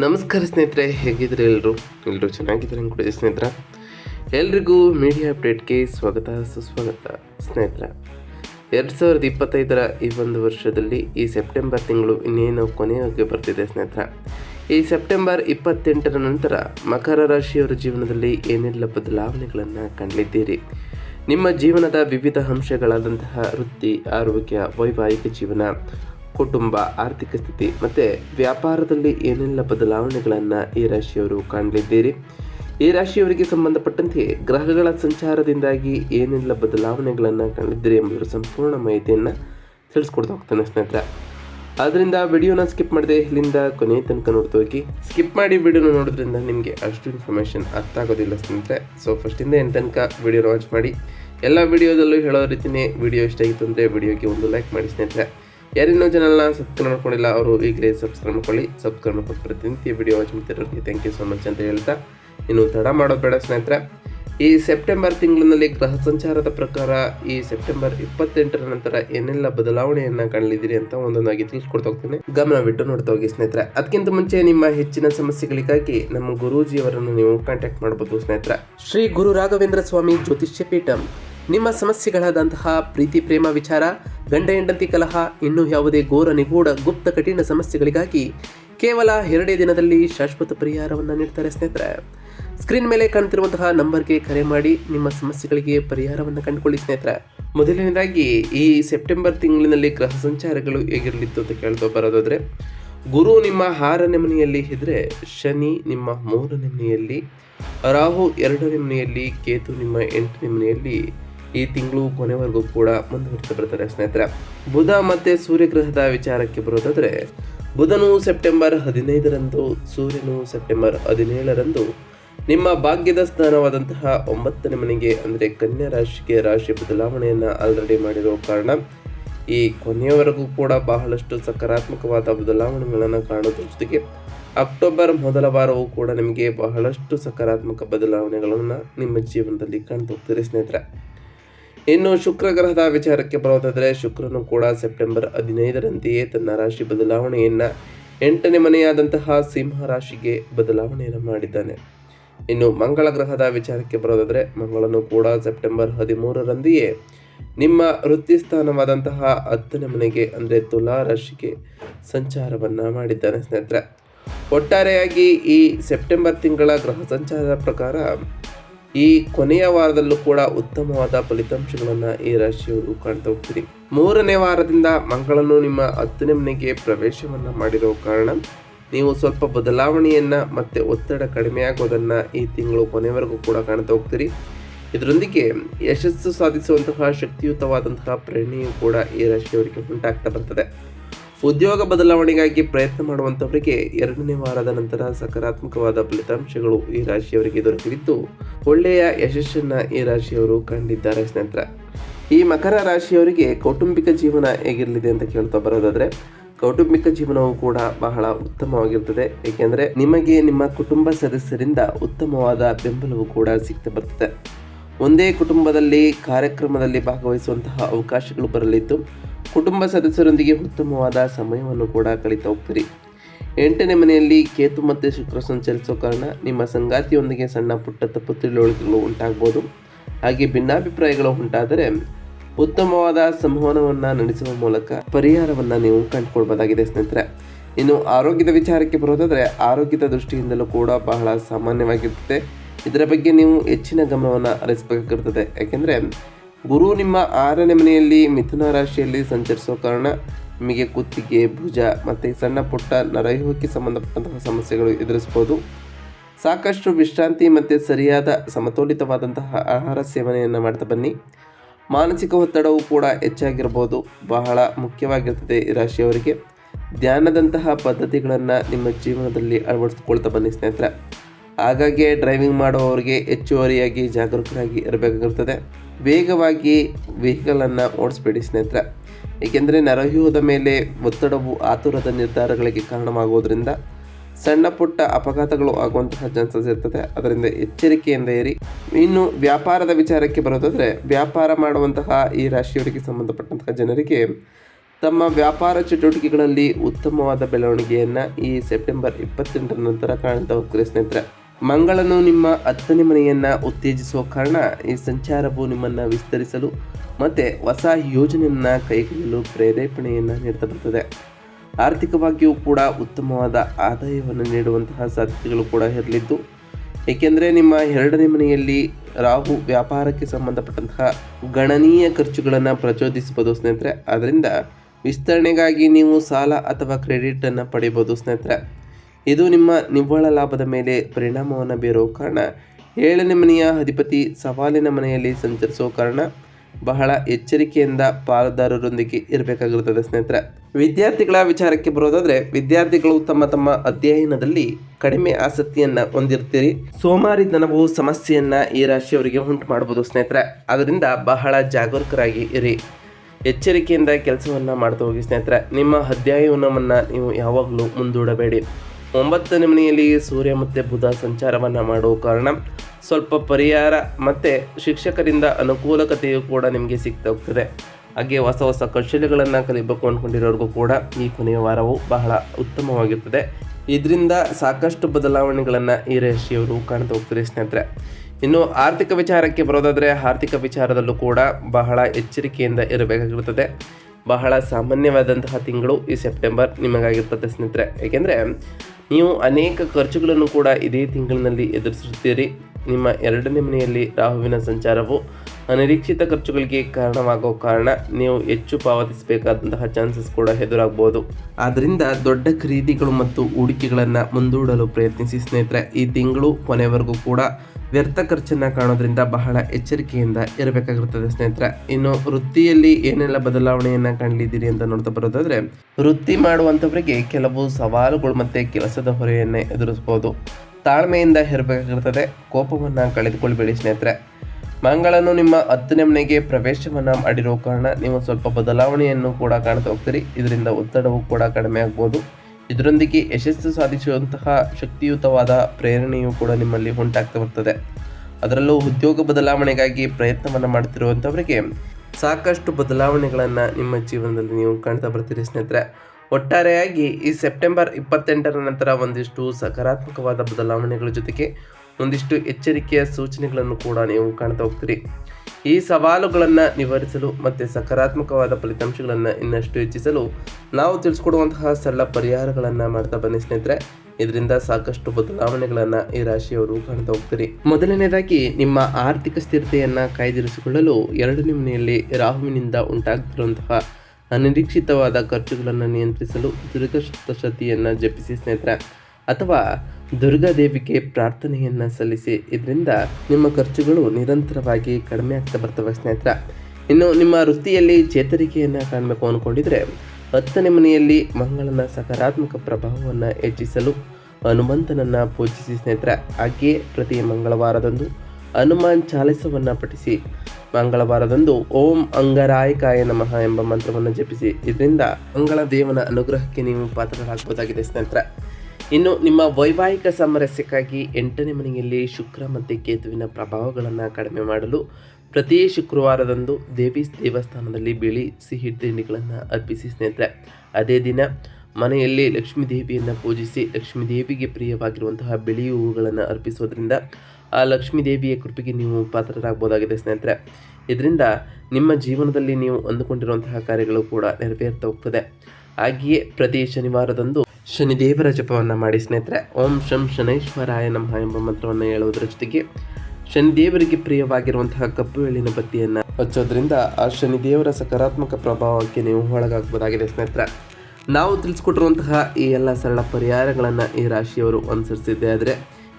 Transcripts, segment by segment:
ನಮಸ್ಕಾರ ಸ್ನೇಹಿತರೆ ಹೇಗಿದ್ರೆ ಎಲ್ಲರೂ? ಎಲ್ಲರೂ ಚೆನ್ನಾಗಿದ್ದಾರೆ ಅಂದ್ಕೊಡಿ ಸ್ನೇಹಿತರ. ಎಲ್ರಿಗೂ ಮೀಡಿಯಾ ಅಪ್ಡೇಟ್ಗೆ ಸ್ವಾಗತ, ಸುಸ್ವಾಗತ ಸ್ನೇಹಿತರ. ಎರಡು ಸಾವಿರದ ಇಪ್ಪತ್ತೈದರ ಈ ಒಂದು ವರ್ಷದಲ್ಲಿ ಈ ಸೆಪ್ಟೆಂಬರ್ ತಿಂಗಳು ಇನ್ನೇನು ಕೊನೆಯಾಗಿ ಬರ್ತಿದೆ ಸ್ನೇಹಿತರ. ಈ ಸೆಪ್ಟೆಂಬರ್ ಇಪ್ಪತ್ತೆಂಟರ ನಂತರ ಮಕರ ರಾಶಿಯವರ ಜೀವನದಲ್ಲಿ ಏನೆಲ್ಲ ಬದಲಾವಣೆಗಳನ್ನು ಕಂಡಿದ್ದೀರಿ? ನಿಮ್ಮ ಜೀವನದ ವಿವಿಧ ಅಂಶಗಳಾದಂತಹ ವೃತ್ತಿ, ಆರೋಗ್ಯ, ವೈವಾಹಿಕ ಜೀವನ ಕುಟುಂಬ, ಆರ್ಥಿಕ ಸ್ಥಿತಿ ಮತ್ತು ವ್ಯಾಪಾರದಲ್ಲಿ ಏನೆಲ್ಲ ಬದಲಾವಣೆಗಳನ್ನು ಈ ರಾಶಿಯವರು ಕಾಣಲಿದ್ದೀರಿ? ಈ ರಾಶಿಯವರಿಗೆ ಸಂಬಂಧಪಟ್ಟಂತೆ ಗ್ರಹಗಳ ಸಂಚಾರದಿಂದಾಗಿ ಏನೆಲ್ಲ ಬದಲಾವಣೆಗಳನ್ನು ಕಾಣಲಿದ್ದೀರಿ ಎಂಬುದರ ಸಂಪೂರ್ಣ ಮಾಹಿತಿಯನ್ನು ತಿಳಿಸ್ಕೊಡ್ತಾ ಹೋಗ್ತಾನೆ ಸ್ನೇಹಿತರೆ. ಆದ್ದರಿಂದ ವಿಡಿಯೋನ ಸ್ಕಿಪ್ ಮಾಡಿದೆ ಇಲ್ಲಿಂದ ಕೊನೆಯ ತನಕ ನೋಡ್ತಾ ಹೋಗಿ. ಸ್ಕಿಪ್ ಮಾಡಿ ವಿಡಿಯೋನ ನೋಡೋದ್ರಿಂದ ನಿಮಗೆ ಅಷ್ಟು ಇನ್ಫಾರ್ಮೇಷನ್ ಅರ್ಥ ಆಗೋದಿಲ್ಲ ಸ್ನೇಹಿತರೆ. ಸೊ ಫಸ್ಟಿಂದ ಏನು ತನಕ ವಿಡಿಯೋನ ವಾಚ್ ಮಾಡಿ. ಎಲ್ಲ ವಿಡಿಯೋದಲ್ಲೂ ಹೇಳೋ ರೀತಿಯೇ ವಿಡಿಯೋ ಇಷ್ಟ ಆಗಿತ್ತು ಅಂದರೆ ವಿಡಿಯೋಗೆ ಒಂದು ಲೈಕ್ ಮಾಡಿ ಸ್ನೇಹಿತರೆ. ಯಾರಿನ್ನೂ ಚಾನಲ್ನ ಸಬ್ಸ್ಕ್ರೈಬ್ ಮಾಡ್ಕೊಂಡಿಲ್ಲ, ಅವರು ಈಗಲೇ ಸಬ್ಸ್ಕ್ರೈಬ್ ಮಾಡ್ಕೊಳ್ಳಿ. ಸಬ್ಸ್ಕ್ರೈಬ್ ಮಾಡ್ಕೊಂಡು ಪ್ರತಿನಿತ್ಯ ವಿಡಿಯೋ ವಾಚ್ ಮಾಡ್ತಿರೋರಿಗೆ ಥ್ಯಾಂಕ್ ಯು ಸೊ ಮಚ್ ಅಂತ ಹೇಳ್ತಾ, ಇನ್ನು ತಡ ಮಾಡೋದು ಬೇಡ ಸ್ನೇಹಿತರೆ. ಈ ಸೆಪ್ಟೆಂಬರ್ ತಿಂಗಳಿನಲ್ಲಿ ಗ್ರಹ ಸಂಚಾರದ ಪ್ರಕಾರ ಈ ಸೆಪ್ಟೆಂಬರ್ ಇಪ್ಪತ್ತೆಂಟರ ನಂತರ ಏನೆಲ್ಲ ಬದಲಾವಣೆಯನ್ನ ಕಾಣಲಿದ್ದೀರಿ ಅಂತ ಒಂದೊಂದಾಗಿ ತಿಳಿಸ್ಕೊಡ್ತಾ ಹೋಗ್ತೀನಿ. ಗಮನವಿಟ್ಟು ನೋಡ್ತಾ ಹೋಗಿ ಸ್ನೇಹಿತರೆ. ಅದಕ್ಕಿಂತ ಮುಂಚೆ ನಿಮ್ಮ ಹೆಚ್ಚಿನ ಸಮಸ್ಯೆಗಳಿಗಾಗಿ ನಮ್ಮ ಗುರೂಜಿಯವರನ್ನು ನೀವು ಕಾಂಟ್ಯಾಕ್ಟ್ ಮಾಡಬಹುದು ಸ್ನೇಹಿತರೆ. ಶ್ರೀ ಗುರು ರಾಘವೇಂದ್ರ ಸ್ವಾಮಿ ಜ್ಯೋತಿಷ್ಯ ಪೀಠಂ ನಿಮ್ಮ ಸಮಸ್ಯೆಗಳಾದಂತಹ ಪ್ರೀತಿ, ಪ್ರೇಮ, ವಿಚಾರ, ಗಂಡ, ಹೆಂಡತಿ ಕಲಹ, ಇನ್ನೂ ಯಾವುದೇ ಘೋರ, ನಿಗೂಢ, ಗುಪ್ತ, ಕಠಿಣ ಸಮಸ್ಯೆಗಳಿಗಾಗಿ ಕೇವಲ ಎರಡೇ ದಿನದಲ್ಲಿ ಶಾಶ್ವತ ಪರಿಹಾರವನ್ನು ನೀಡ್ತಾರೆ ಸ್ನೇಹಿತರೆ. ಸ್ಕ್ರೀನ್ ಮೇಲೆ ಕಾಣ್ತಿರುವಂತಹ ನಂಬರ್ಗೆ ಕರೆ ಮಾಡಿ ನಿಮ್ಮ ಸಮಸ್ಯೆಗಳಿಗೆ ಪರಿಹಾರವನ್ನು ಕಂಡುಕೊಳ್ಳಿ ಸ್ನೇಹಿತರೆ. ಮೊದಲನೇದಾಗಿ, ಈ ಸೆಪ್ಟೆಂಬರ್ ತಿಂಗಳಿನಲ್ಲಿ ಗ್ರಹ ಸಂಚಾರಗಳು ಹೇಗಿರಲಿತ್ತು ಅಂತ ಕೇಳ್ತಾ ಬರೋದಾದರೆ, ಗುರು ನಿಮ್ಮ ಆರನೇ ಮನೆಯಲ್ಲಿ ಇದ್ದರೆ ಶನಿ ನಿಮ್ಮ ಮೂರನೇ ಮನೆಯಲ್ಲಿ, ರಾಹು ಎರಡನೇ ಮನೆಯಲ್ಲಿ, ಕೇತು ನಿಮ್ಮ ಎಂಟನೇ ಮನೆಯಲ್ಲಿ ಈ ತಿಂಗಳು ಕೊನೆವರೆಗೂ ಕೂಡ ಮುಂದುವರಿತಾ ಬರ್ತಾರೆ ಸ್ನೇಹಿತರೆ. ಬುಧ ಮತ್ತೆ ಸೂರ್ಯಗ್ರಹದ ವಿಚಾರಕ್ಕೆ ಬರೋದಾದ್ರೆ, ಬುಧನು ಸೆಪ್ಟೆಂಬರ್ ಹದಿನೈದರಂದು, ಸೂರ್ಯನು ಸೆಪ್ಟೆಂಬರ್ ಹದಿನೇಳರಂದು ನಿಮ್ಮ ಭಾಗ್ಯದ ಸ್ಥಾನವಾದಂತಹ ಒಂಬತ್ತನೇ ಮನೆಗೆ, ಅಂದರೆ ಕನ್ಯಾ ರಾಶಿಗೆ ರಾಶಿ ಬದಲಾವಣೆಯನ್ನು ಆಲ್ರೆಡಿ ಮಾಡಿರೋ ಕಾರಣ, ಈ ಕೊನೆಯವರೆಗೂ ಕೂಡ ಬಹಳಷ್ಟು ಸಕಾರಾತ್ಮಕವಾದ ಬದಲಾವಣೆಗಳನ್ನು ಕಾಣೋದ್ರ ಜೊತೆಗೆ ಅಕ್ಟೋಬರ್ ಮೊದಲ ವಾರವೂ ಕೂಡ ನಿಮಗೆ ಬಹಳಷ್ಟು ಸಕಾರಾತ್ಮಕ ಬದಲಾವಣೆಗಳನ್ನು ನಿಮ್ಮ ಜೀವನದಲ್ಲಿ ಕಂಡು ಹೋಗ್ತಾರೆ ಸ್ನೇಹಿತರೆ. ಇನ್ನು ಶುಕ್ರ ಗ್ರಹದ ವಿಚಾರಕ್ಕೆ ಬರೋದಾದರೆ ಶುಕ್ರನು ಕೂಡ ಸೆಪ್ಟೆಂಬರ್ ಹದಿನೈದರಂತೆಯೇ ತನ್ನ ರಾಶಿ ಬದಲಾವಣೆಯನ್ನು ಎಂಟನೇ ಮನೆಯಾದಂತಹ ಸಿಂಹ ರಾಶಿಗೆ ಬದಲಾವಣೆಯನ್ನು ಮಾಡಿದ್ದಾನೆ. ಇನ್ನು ಮಂಗಳ ಗ್ರಹದ ವಿಚಾರಕ್ಕೆ ಬರೋದಾದರೆ ಮಂಗಳನು ಕೂಡ ಸೆಪ್ಟೆಂಬರ್ ಹದಿಮೂರರಂತೆಯೇ ನಿಮ್ಮ ವೃತ್ತಿ ಸ್ಥಾನವಾದಂತಹ ಹತ್ತನೇ ಮನೆಗೆ, ಅಂದರೆ ತುಲಾ ರಾಶಿಗೆ ಸಂಚಾರವನ್ನು ಮಾಡಿದ್ದಾನೆ ಸ್ನೇಹಿತರೆ. ಒಟ್ಟಾರೆಯಾಗಿ ಈ ಸೆಪ್ಟೆಂಬರ್ ತಿಂಗಳ ಗ್ರಹ ಸಂಚಾರದ ಪ್ರಕಾರ ಈ ಕೊನೆಯ ವಾರದಲ್ಲೂ ಕೂಡ ಉತ್ತಮವಾದ ಫಲಿತಾಂಶಗಳನ್ನು ಈ ರಾಶಿಯವರು ಕಾಣ್ತಾ ಹೋಗ್ತೀರಿ ಮೂರನೇ ವಾರದಿಂದ ಮಂಗಳನು ನಿಮ್ಮ ಹತ್ತನೇ ಮನೆಗೆ ಪ್ರವೇಶವನ್ನು ಮಾಡಿರೋ ಕಾರಣ ನೀವು ಸ್ವಲ್ಪ ಬದಲಾವಣೆಯನ್ನ ಮತ್ತೆ ಒತ್ತಡ ಕಡಿಮೆ ಆಗೋದನ್ನ ಈ ತಿಂಗಳು ಕೊನೆವರೆಗೂ ಕೂಡ ಕಾಣ್ತಾ ಹೋಗ್ತೀರಿ. ಇದರೊಂದಿಗೆ ಯಶಸ್ಸು ಸಾಧಿಸುವಂತಹ ಶಕ್ತಿಯುತವಾದಂತಹ ಪ್ರೇರಣೆಯು ಕೂಡ ಈ ರಾಶಿಯವರಿಗೆ ಉಂಟಾಗ್ತಾ ಬರ್ತದೆ. ಉದ್ಯೋಗ ಬದಲಾವಣೆಗಾಗಿ ಪ್ರಯತ್ನ ಮಾಡುವಂಥವರಿಗೆ ಎರಡನೇ ವಾರದ ನಂತರ ಸಕಾರಾತ್ಮಕವಾದ ಫಲಿತಾಂಶಗಳು ಈ ರಾಶಿಯವರಿಗೆ ದೊರಕಲಿದ್ದು, ಒಳ್ಳೆಯ ಯಶಸ್ಸನ್ನ ಈ ರಾಶಿಯವರು ಕಂಡಿದ್ದಾರೆ ಸ್ನೇಹಿತರೆ. ಈ ಮಕರ ರಾಶಿಯವರಿಗೆ ಕೌಟುಂಬಿಕ ಜೀವನ ಹೇಗಿರಲಿದೆ ಅಂತ ಕೇಳ್ತಾ ಬರೋದಾದ್ರೆ, ಕೌಟುಂಬಿಕ ಜೀವನವು ಕೂಡ ಬಹಳ ಉತ್ತಮವಾಗಿರ್ತದೆ. ಏಕೆಂದರೆ ನಿಮಗೆ ನಿಮ್ಮ ಕುಟುಂಬ ಸದಸ್ಯರಿಂದ ಉತ್ತಮವಾದ ಬೆಂಬಲವು ಕೂಡ ಸಿಗ್ತಾ ಬರ್ತದೆ. ಒಂದೇ ಕುಟುಂಬದಲ್ಲಿ ಕಾರ್ಯಕ್ರಮದಲ್ಲಿ ಭಾಗವಹಿಸುವಂತಹ ಅವಕಾಶಗಳು ಬರಲಿದ್ದು ಕುಟುಂಬ ಸದಸ್ಯರೊಂದಿಗೆ ಉತ್ತಮವಾದ ಸಮಯವನ್ನು ಕೂಡ ಕಳೀತಾ ಹೋಗ್ತೀರಿ ಎಂಟನೇ ಮನೆಯಲ್ಲಿ ಕೇತು ಮತ್ತು ಶುಕ್ರ ಸಂಚರಿಸೋ ಕಾರಣ ನಿಮ್ಮ ಸಂಗಾತಿಯೊಂದಿಗೆ ಸಣ್ಣ ಪುಟ್ಟ ತಪ್ಪು ತಿಳುವಳಿಕೆಗಳು ಉಂಟಾಗ್ಬೋದು. ಹಾಗೆ ಭಿನ್ನಾಭಿಪ್ರಾಯಗಳು ಉಂಟಾದರೆ ಉತ್ತಮವಾದ ಸಂವಹನವನ್ನು ನಡೆಸುವ ಮೂಲಕ ಪರಿಹಾರವನ್ನು ನೀವು ಕಂಡುಕೊಳ್ಬೋದಾಗಿದೆ ಸ್ನೇಹಿತರೆ. ಇನ್ನು ಆರೋಗ್ಯದ ವಿಚಾರಕ್ಕೆ ಬರೋದಾದರೆ ಆರೋಗ್ಯದ ದೃಷ್ಟಿಯಿಂದಲೂ ಕೂಡ ಬಹಳ ಸಾಮಾನ್ಯವಾಗಿರ್ತದೆ ಇದರ ಬಗ್ಗೆ ನೀವು ಹೆಚ್ಚಿನ ಗಮನವನ್ನು ಹರಿಸಬೇಕಾಗಿರ್ತದೆ. ಯಾಕೆಂದರೆ ಗುರು ನಿಮ್ಮ ಆರನೇ ಮನೆಯಲ್ಲಿ ಮಿಥುನ ರಾಶಿಯಲ್ಲಿ ಸಂಚರಿಸೋ ಕಾರಣ ನಿಮಗೆ ಕುತ್ತಿಗೆ, ಭುಜ ಮತ್ತು ಸಣ್ಣ ಪುಟ್ಟ ನರಯುಹಕ್ಕೆ ಸಂಬಂಧಪಟ್ಟಂತಹ ಸಮಸ್ಯೆಗಳು ಎದುರಿಸ್ಬೋದು ಸಾಕಷ್ಟು ವಿಶ್ರಾಂತಿ ಮತ್ತು ಸರಿಯಾದ ಸಮತೋಲಿತವಾದಂತಹ ಆಹಾರ ಸೇವನೆಯನ್ನು ಮಾಡ್ತಾ ಬನ್ನಿ. ಮಾನಸಿಕ ಒತ್ತಡವು ಕೂಡ ಹೆಚ್ಚಾಗಿರ್ಬೋದು ಬಹಳ ಮುಖ್ಯವಾಗಿರ್ತದೆ ಈ ರಾಶಿಯವರಿಗೆ. ಧ್ಯಾನದಂತಹ ಪದ್ಧತಿಗಳನ್ನು ನಿಮ್ಮ ಜೀವನದಲ್ಲಿ ಅಳವಡಿಸ್ಕೊಳ್ತಾ ಬನ್ನಿ ಸ್ನೇಹಿತರೆ. ಹಾಗಾಗಿ ಡ್ರೈವಿಂಗ್ ಮಾಡುವವರಿಗೆ ಹೆಚ್ಚುವರಿಯಾಗಿ ಜಾಗರೂಕರಾಗಿ ಇರಬೇಕಾಗಿರ್ತದೆ. ವೇಗವಾಗಿ ವೆಹಿಕಲನ್ನು ಓಡಿಸ್ಬೇಡಿ ಸ್ನೇಹಿತರೆ. ಏಕೆಂದರೆ ನರವ್ಯೂಹದ ಮೇಲೆ ಒತ್ತಡವು ಆತುರದ ನಿರ್ಧಾರಗಳಿಗೆ ಕಾರಣವಾಗುವುದರಿಂದ ಸಣ್ಣ ಪುಟ್ಟ ಅಪಘಾತಗಳು ಆಗುವಂತಹ ಚಾನ್ಸಸ್ ಇರ್ತದೆ. ಅದರಿಂದ ಎಚ್ಚರಿಕೆಯಿಂದ ಇರಿ. ಇನ್ನು ವ್ಯಾಪಾರದ ವಿಚಾರಕ್ಕೆ ಬರೋದಾದರೆ, ವ್ಯಾಪಾರ ಮಾಡುವಂತಹ ಈ ರಾಶಿಯವರಿಗೆ ಸಂಬಂಧಪಟ್ಟಂತಹ ಜನರಿಗೆ ತಮ್ಮ ವ್ಯಾಪಾರ ಚಟುವಟಿಕೆಗಳಲ್ಲಿ ಉತ್ತಮವಾದ ಬೆಳವಣಿಗೆಯನ್ನು ಈ ಸೆಪ್ಟೆಂಬರ್ ಇಪ್ಪತ್ತೆಂಟರ ನಂತರ ಕಾಣ್ತಾ ಹೋಗ್ತೀರಿ ಸ್ನೇಹಿತರೆ. ಮಂಗಳನು ನಿಮ್ಮ ಹತ್ತನೇ ಮನೆಯನ್ನು ಉತ್ತೇಜಿಸುವ ಕಾರಣ ಈ ಸಂಚಾರವು ನಿಮ್ಮನ್ನು ವಿಸ್ತರಿಸಲು ಮತ್ತು ಹೊಸ ಯೋಜನೆಯನ್ನು ಕೈಗೊಳ್ಳಲು ಪ್ರೇರೇಪಣೆಯನ್ನು ನೀಡ್ತಾ ಬರ್ತದೆ. ಆರ್ಥಿಕವಾಗಿಯೂ ಕೂಡ ಉತ್ತಮವಾದ ಆದಾಯವನ್ನು ನೀಡುವಂತಹ ಸಾಧ್ಯತೆಗಳು ಕೂಡ ಇರಲಿದ್ದು, ಏಕೆಂದರೆ ನಿಮ್ಮ ಎರಡನೇ ಮನೆಯಲ್ಲಿ ರಾಹು ವ್ಯಾಪಾರಕ್ಕೆ ಸಂಬಂಧಪಟ್ಟಂತಹ ಗಣನೀಯ ಖರ್ಚುಗಳನ್ನು ಪ್ರಚೋದಿಸಬಹುದು ಸ್ನೇಹಿತರೆ. ಆದ್ದರಿಂದ ವಿಸ್ತರಣೆಗಾಗಿ ನೀವು ಸಾಲ ಅಥವಾ ಕ್ರೆಡಿಟನ್ನು ಪಡೆಯಬಹುದು ಸ್ನೇಹಿತರೆ. ಇದು ನಿಮ್ಮ ನಿವ್ವಳ ಲಾಭದ ಮೇಲೆ ಪರಿಣಾಮವನ್ನು ಬೀರೋ ಕಾರಣ. ಏಳನೇ ಮನೆಯ ಅಧಿಪತಿ ಸವಾಲಿನ ಮನೆಯಲ್ಲಿ ಸಂಚರಿಸೋ ಕಾರಣ ಬಹಳ ಎಚ್ಚರಿಕೆಯಿಂದ ಪಾಲುದಾರರೊಂದಿಗೆ ಇರಬೇಕಾಗಿರುತ್ತದೆ ಸ್ನೇಹಿತರೆ. ವಿದ್ಯಾರ್ಥಿಗಳ ವಿಚಾರಕ್ಕೆ ಬರೋದಾದ್ರೆ, ವಿದ್ಯಾರ್ಥಿಗಳು ತಮ್ಮ ತಮ್ಮ ಅಧ್ಯಯನದಲ್ಲಿ ಕಡಿಮೆ ಆಸಕ್ತಿಯನ್ನ ಹೊಂದಿರ್ತೀರಿ. ಸೋಮಾರಿತನವು ಸಮಸ್ಯೆಯನ್ನ ಈ ರಾಶಿಯವರಿಗೆ ಉಂಟು ಮಾಡಬಹುದು ಸ್ನೇಹಿತರೆ. ಅದರಿಂದ ಬಹಳ ಜಾಗರೂಕರಾಗಿ ಇರಿ. ಎಚ್ಚರಿಕೆಯಿಂದ ಕೆಲಸವನ್ನು ಮಾಡ್ತಾ ಹೋಗಿ ಸ್ನೇಹಿತರೆ. ನಿಮ್ಮ ಅಧ್ಯಾಯವನ್ನು ನೀವು ಯಾವಾಗಲೂ ಮುಂದೂಡಬೇಡಿ. ಒಂಬತ್ತನೇ ಮನೆಯಲ್ಲಿ ಸೂರ್ಯ ಮತ್ತು ಬುಧ ಸಂಚಾರವನ್ನು ಮಾಡುವ ಕಾರಣ ಸ್ವಲ್ಪ ಪರಿಹಾರ ಮತ್ತು ಶಿಕ್ಷಕರಿಂದ ಅನುಕೂಲಕತೆಯು ಕೂಡ ನಿಮಗೆ ಸಿಗ್ತಾ ಹೋಗ್ತದೆ. ಹಾಗೆ ಹೊಸ ಹೊಸ ಕೌಶಲ್ಯಗಳನ್ನು ಕಲಿಬೇಕು ಅಂದ್ಕೊಂಡಿರೋರಿಗೂ ಕೂಡ ಈ ಕೊನೆಯ ವಾರವು ಬಹಳ ಉತ್ತಮವಾಗಿರ್ತದೆ. ಇದರಿಂದ ಸಾಕಷ್ಟು ಬದಲಾವಣೆಗಳನ್ನು ಈ ರಾಶಿಯವರು ಕಾಣ್ತಾ ಹೋಗ್ತಾರೆ ಸ್ನೇಹಿತರೆ. ಇನ್ನು ಆರ್ಥಿಕ ವಿಚಾರಕ್ಕೆ ಬರೋದಾದರೆ ಆರ್ಥಿಕ ವಿಚಾರದಲ್ಲೂ ಕೂಡ ಬಹಳ ಎಚ್ಚರಿಕೆಯಿಂದ ಇರಬೇಕಾಗಿರುತ್ತದೆ ಬಹಳ ಸಾಮಾನ್ಯವಾದಂತಹ ತಿಂಗಳು ಈ ಸೆಪ್ಟೆಂಬರ್ ನಿಮಗಾಗಿರ್ತದೆ ಸ್ನೇಹಿತರೆ. ಏಕೆಂದರೆ ನೀವು ಅನೇಕ ಖರ್ಚುಗಳನ್ನು ಕೂಡ ಇದೇ ತಿಂಗಳಿನಲ್ಲಿ ಎದುರಿಸುತ್ತೀರಿ. ನಿಮ್ಮ ಎರಡನೇ ಮನೆಯಲ್ಲಿ ರಾಹುವಿನ ಸಂಚಾರವು ಅನಿರೀಕ್ಷಿತ ಖರ್ಚುಗಳಿಗೆ ಕಾರಣವಾಗೋ ಕಾರಣ ನೀವು ಹೆಚ್ಚು ಪಾವತಿಸಬೇಕಾದಂತಹ ಚಾನ್ಸಸ್ ಕೂಡ ಎದುರಾಗಬಹುದು ಆದ್ದರಿಂದ ದೊಡ್ಡ ಖರೀದಿಗಳು ಮತ್ತು ಹೂಡಿಕೆಗಳನ್ನು ಮುಂದೂಡಲು ಪ್ರಯತ್ನಿಸಿ ಸ್ನೇಹಿತರೆ. ಈ ತಿಂಗಳು ಕೊನೆವರೆಗೂ ಕೂಡ ವ್ಯರ್ಥ ಖರ್ಚನ್ನು ಕಾಣೋದ್ರಿಂದ ಬಹಳ ಎಚ್ಚರಿಕೆಯಿಂದ ಇರಬೇಕಾಗಿರ್ತದೆ ಸ್ನೇಹಿತರೆ. ಇನ್ನು ವೃತ್ತಿಯಲ್ಲಿ ಏನೆಲ್ಲ ಬದಲಾವಣೆಯನ್ನು ಕಾಣಲಿದ್ದೀರಿ ಅಂತ ನೋಡ್ತಾ ಬರೋದಾದ್ರೆ, ವೃತ್ತಿ ಮಾಡುವಂಥವರಿಗೆ ಕೆಲವು ಸವಾಲುಗಳು ಮತ್ತು ಕೆಲಸದ ಹೊರೆಯನ್ನೇ ಎದುರಿಸಬಹುದು ತಾಳ್ಮೆಯಿಂದ ಇರಬೇಕಾಗಿರ್ತದೆ, ಕೋಪವನ್ನು ಕಳೆದುಕೊಳ್ಬೇಡಿ ಸ್ನೇಹಿತರೆ. ಮಂಗಳನು ನಿಮ್ಮ ಹತ್ತನೇ ಮನೆಗೆ ಪ್ರವೇಶವನ್ನು ಮಾಡಿರೋ ಕಾರಣ ನೀವು ಸ್ವಲ್ಪ ಬದಲಾವಣೆಯನ್ನು ಕೂಡ ಕಾಣ್ತಾ ಹೋಗ್ತೀರಿ. ಇದರಿಂದ ಒತ್ತಡವು ಕೂಡ ಕಡಿಮೆ ಆಗ್ಬೋದು. ಇದರೊಂದಿಗೆ ಯಶಸ್ಸು ಸಾಧಿಸುವಂತಹ ಶಕ್ತಿಯುತವಾದ ಪ್ರೇರಣೆಯು ಕೂಡ ನಿಮ್ಮಲ್ಲಿ ಉಂಟಾಗ್ತಾ ಬರ್ತದೆ. ಅದರಲ್ಲೂ ಉದ್ಯೋಗ ಬದಲಾವಣೆಗಾಗಿ ಪ್ರಯತ್ನವನ್ನು ಮಾಡ್ತಿರುವಂಥವರಿಗೆ ಸಾಕಷ್ಟು ಬದಲಾವಣೆಗಳನ್ನು ನಿಮ್ಮ ಜೀವನದಲ್ಲಿ ನೀವು ಕಾಣ್ತಾ ಬರ್ತೀರಿ ಸ್ನೇಹಿತರೆ. ಒಟ್ಟಾರೆಯಾಗಿ ಈ ಸೆಪ್ಟೆಂಬರ್ ಇಪ್ಪತ್ತೆಂಟರ ನಂತರ ಒಂದಿಷ್ಟು ಸಕಾರಾತ್ಮಕವಾದ ಬದಲಾವಣೆಗಳ ಜೊತೆಗೆ ಒಂದಿಷ್ಟು ಎಚ್ಚರಿಕೆಯ ಸೂಚನೆಗಳನ್ನು ಕೂಡ ನೀವು ಕಾಣ್ತಾ ಹೋಗ್ತೀರಿ. ಈ ಸವಾಲುಗಳನ್ನು ನಿವಾರಿಸಲು ಮತ್ತು ಸಕಾರಾತ್ಮಕವಾದ ಫಲಿತಾಂಶಗಳನ್ನು ಇನ್ನಷ್ಟು ಹೆಚ್ಚಿಸಲು ನಾವು ತಿಳಿಸ್ಕೊಡುವಂತಹ ಸರಳ ಪರಿಹಾರಗಳನ್ನು ಮಾಡ್ತಾ ಬನ್ನಿ ಸ್ನೇಹಿತರೆ. ಇದರಿಂದ ಸಾಕಷ್ಟು ಬದಲಾವಣೆಗಳನ್ನು ಈ ರಾಶಿಯವರು ಕಾಣ್ತಾ ಹೋಗ್ತೀರಿ. ಮೊದಲನೇದಾಗಿ ನಿಮ್ಮ ಆರ್ಥಿಕ ಸ್ಥಿರತೆಯನ್ನು ಕಾಯ್ದಿರಿಸಿಕೊಳ್ಳಲು ಎರಡನೇ ಮನೆಯಲ್ಲಿ ರಾಹುವಿನಿಂದ ಉಂಟಾಗ್ತಿರುವಂತಹ ಅನಿರೀಕ್ಷಿತವಾದ ಖರ್ಚುಗಳನ್ನು ನಿಯಂತ್ರಿಸಲು ದುರ್ಗಶತಿಯನ್ನು ಜಪಿಸಿ ಸ್ನೇಹಿತರೆ. ಅಥವಾ ದುರ್ಗಾದೇವಿಗೆ ಪ್ರಾರ್ಥನೆಯನ್ನು ಸಲ್ಲಿಸಿ, ಇದರಿಂದ ನಿಮ್ಮ ಖರ್ಚುಗಳು ನಿರಂತರವಾಗಿ ಕಡಿಮೆ ಆಗ್ತಾ ಬರ್ತವೆ ಸ್ನೇಹಿತರ. ಇನ್ನು ನಿಮ್ಮ ವೃತ್ತಿಯಲ್ಲಿ ಚೇತರಿಕೆಯನ್ನು ಕಾಣಬೇಕು ಅಂದ್ಕೊಂಡಿದ್ರೆ ಹತ್ತನೇ ಮನೆಯಲ್ಲಿ ಮಂಗಳನ ಸಕಾರಾತ್ಮಕ ಪ್ರಭಾವವನ್ನು ಹೆಚ್ಚಿಸಲು ಹನುಮಂತನನ್ನು ಪೂಜಿಸಿ ಸ್ನೇಹಿತರ. ಹಾಗೆಯೇ ಪ್ರತಿ ಮಂಗಳವಾರದಂದು ಹನುಮಾನ್ ಚಾಲಿಸವನ್ನು ಪಠಿಸಿ, ಮಂಗಳವಾರದಂದು ಓಂ ಅಂಗರಾಯಕಾಯ ನಮಃ ಎಂಬ ಮಂತ್ರವನ್ನು ಜಪಿಸಿ, ಇದರಿಂದ ಮಂಗಳ ದೇವನ ಅನುಗ್ರಹಕ್ಕೆ ನೀವು ಪಾತ್ರರಾಗಬಹುದಾಗಿದೆ ಸ್ನೇಹಿತರೆ. ಇನ್ನು ನಿಮ್ಮ ವೈವಾಹಿಕ ಸಾಮರಸ್ಯಕ್ಕಾಗಿ ಎಂಟನೇ ಮನೆಯಲ್ಲಿ ಶುಕ್ರ ಮತ್ತು ಕೇತುವಿನ ಪ್ರಭಾವಗಳನ್ನು ಕಡಿಮೆ ಮಾಡಲು ಪ್ರತಿ ಶುಕ್ರವಾರದಂದು ದೇವಿ ದೇವಸ್ಥಾನದಲ್ಲಿ ಬಿಳಿ ಸಿಹಿ ತಿಂಡಿಗಳನ್ನು ಅರ್ಪಿಸಿ ಸ್ನೇಹಿತರೆ. ಅದೇ ದಿನ ಮನೆಯಲ್ಲಿ ಲಕ್ಷ್ಮೀ ದೇವಿಯನ್ನು ಪೂಜಿಸಿ ಲಕ್ಷ್ಮೀ ದೇವಿಗೆ ಪ್ರಿಯವಾಗಿರುವಂತಹ ಬಿಳಿ ಹೂವುಗಳನ್ನು ಅರ್ಪಿಸೋದ್ರಿಂದ ಆ ಲಕ್ಷ್ಮೀ ದೇವಿಯ ಕೃಪೆಗೆ ನೀವು ಪಾತ್ರರಾಗಬಹುದಾಗಿದೆ ಸ್ನೇಹಿತರೆ. ಇದರಿಂದ ನಿಮ್ಮ ಜೀವನದಲ್ಲಿ ನೀವು ಅಂದುಕೊಂಡಿರುವಂತಹ ಕಾರ್ಯಗಳು ಕೂಡ ನೆರವೇರ್ತಾ ಹೋಗ್ತದೆ. ಹಾಗೆಯೇ ಪ್ರತಿ ಶನಿವಾರದಂದು ಶನಿದೇವರ ಜಪವನ್ನು ಮಾಡಿ ಸ್ನೇಹಿತರೆ, ಓಂ ಶಂ ಶನೈಶ್ವರಾಯ ನಮಃ ಎಂಬ ಮಂತ್ರವನ್ನು ಹೇಳುವುದರ ಜೊತೆಗೆ ಶನಿದೇವರಿಗೆ ಪ್ರಿಯವಾಗಿರುವಂತಹ ಕಪ್ಪು ಎಳ್ಳಿನ ಬತ್ತಿಯನ್ನು ಹಚ್ಚೋದ್ರಿಂದ ಆ ಶನಿದೇವರ ಸಕಾರಾತ್ಮಕ ಪ್ರಭಾವಕ್ಕೆ ನೀವು ಒಳಗಾಗಬಹುದಾಗಿದೆ ಸ್ನೇಹಿತರೆ. ನಾವು ತಿಳಿಸ್ಕೊಟ್ಟಿರುವಂತಹ ಈ ಎಲ್ಲ ಸರಳ ಪರಿಹಾರಗಳನ್ನು ಈ ರಾಶಿಯವರು ಅನುಸರಿಸಿದ್ದೇ ಆದರೆ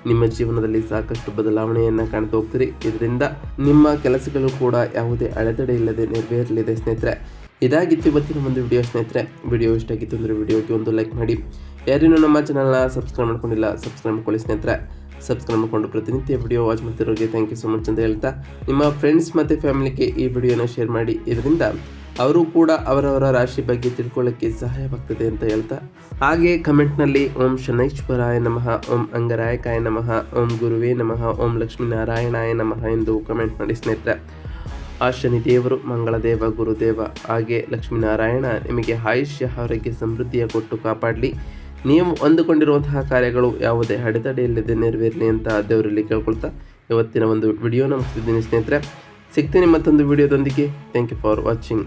ನಿಮ್ಮ ಜೀವನದಲ್ಲಿ ಸಾಕಷ್ಟು ಬದಲಾವಣೆಯನ್ನು ಕಾಣ್ತಾ ಹೋಗ್ತೀರಿ. ಇದರಿಂದ ನಿಮ್ಮ ಕೆಲಸಗಳು ಕೂಡ ಯಾವುದೇ ಅಡೆತಡೆ ಇಲ್ಲದೆ ನೆರವೇರಲಿದೆ ಸ್ನೇಹಿತರೆ. ಇದಾಗಿತ್ತು ಇವತ್ತಿನ ಒಂದು ವಿಡಿಯೋ ಸ್ನೇಹಿತರೆ. ವಿಡಿಯೋ ಇಷ್ಟ ಆಗಿತ್ತು ಅಂದರೆ ವಿಡಿಯೋಗೆ ಒಂದು ಲೈಕ್ ಮಾಡಿ. ಯಾರೇನು ನಮ್ಮ ಚಾನಲ್ನ ಸಬ್ಸ್ಕ್ರೈಬ್ ಮಾಡ್ಕೊಂಡಿಲ್ಲ ಸಬ್ಸ್ಕ್ರೈಬ್ ಮಾಡ್ಕೊಳ್ಳಿ ಸ್ನೇಹಿತರೆ. ಸಬ್ಸ್ಕ್ರೈಬ್ ಮಾಡಿಕೊಂಡು ಪ್ರತಿನಿತ್ಯ ವಿಡಿಯೋ ವಾಚ್ ಮಾಡ್ತಿರೋರಿಗೆ ಥ್ಯಾಂಕ್ ಯು ಸೊ ಮಚ್ ಅಂತ ಹೇಳ್ತಾ, ನಿಮ್ಮ ಫ್ರೆಂಡ್ಸ್ ಮತ್ತು ಫ್ಯಾಮಿಲಿಗೆ ಈ ವಿಡಿಯೋನ ಶೇರ್ ಮಾಡಿ. ಇದರಿಂದ ಅವರು ಕೂಡ ಅವರವರ ರಾಶಿ ಬಗ್ಗೆ ತಿಳ್ಕೊಳ್ಳೋಕ್ಕೆ ಸಹಾಯವಾಗ್ತದೆ ಅಂತ ಹೇಳ್ತಾ. ಹಾಗೆ ಕಮೆಂಟ್ನಲ್ಲಿ ಓಂ ಶನೈಶ್ವರಾಯ ನಮಃ, ಓಂ ಅಂಗರಾಯಕಾಯ ನಮಃ, ಓಂ ಗುರುವೇ ನಮಃ, ಓಂ ಲಕ್ಷ್ಮೀನಾರಾಯಣಾಯ ನಮಃ ಎಂದು ಕಮೆಂಟ್ ಮಾಡಿ ಸ್ನೇಹಿತರೆ. ಆ ಶನಿ ದೇವರು, ಮಂಗಳದೇವ, ಗುರುದೇವ, ಹಾಗೆ ಲಕ್ಷ್ಮೀನಾರಾಯಣ ನಿಮಗೆ ಆಯುಷ್ಯ, ಆರೋಗ್ಯ, ಸಮೃದ್ಧಿಯ ಕೊಟ್ಟು ಕಾಪಾಡಲಿ. ನೀವು ಅಂದುಕೊಂಡಿರುವಂತಹ ಕಾರ್ಯಗಳು ಯಾವುದೇ ಅಡೆತಡೆಯಿಲ್ಲದೆ ನೆರವೇರಲಿ ಅಂತ ದೇವರಲ್ಲಿ ಕೇಳ್ಕೊಳ್ತಾ ಇವತ್ತಿನ ಒಂದು ವಿಡಿಯೋನ ಮುಗಿಸಿದ್ದೀನಿ ಸ್ನೇಹಿತರೆ. ಸಿಗ್ತೀನಿ ಮತ್ತೊಂದು ವಿಡಿಯೋದೊಂದಿಗೆ. Thank you for watching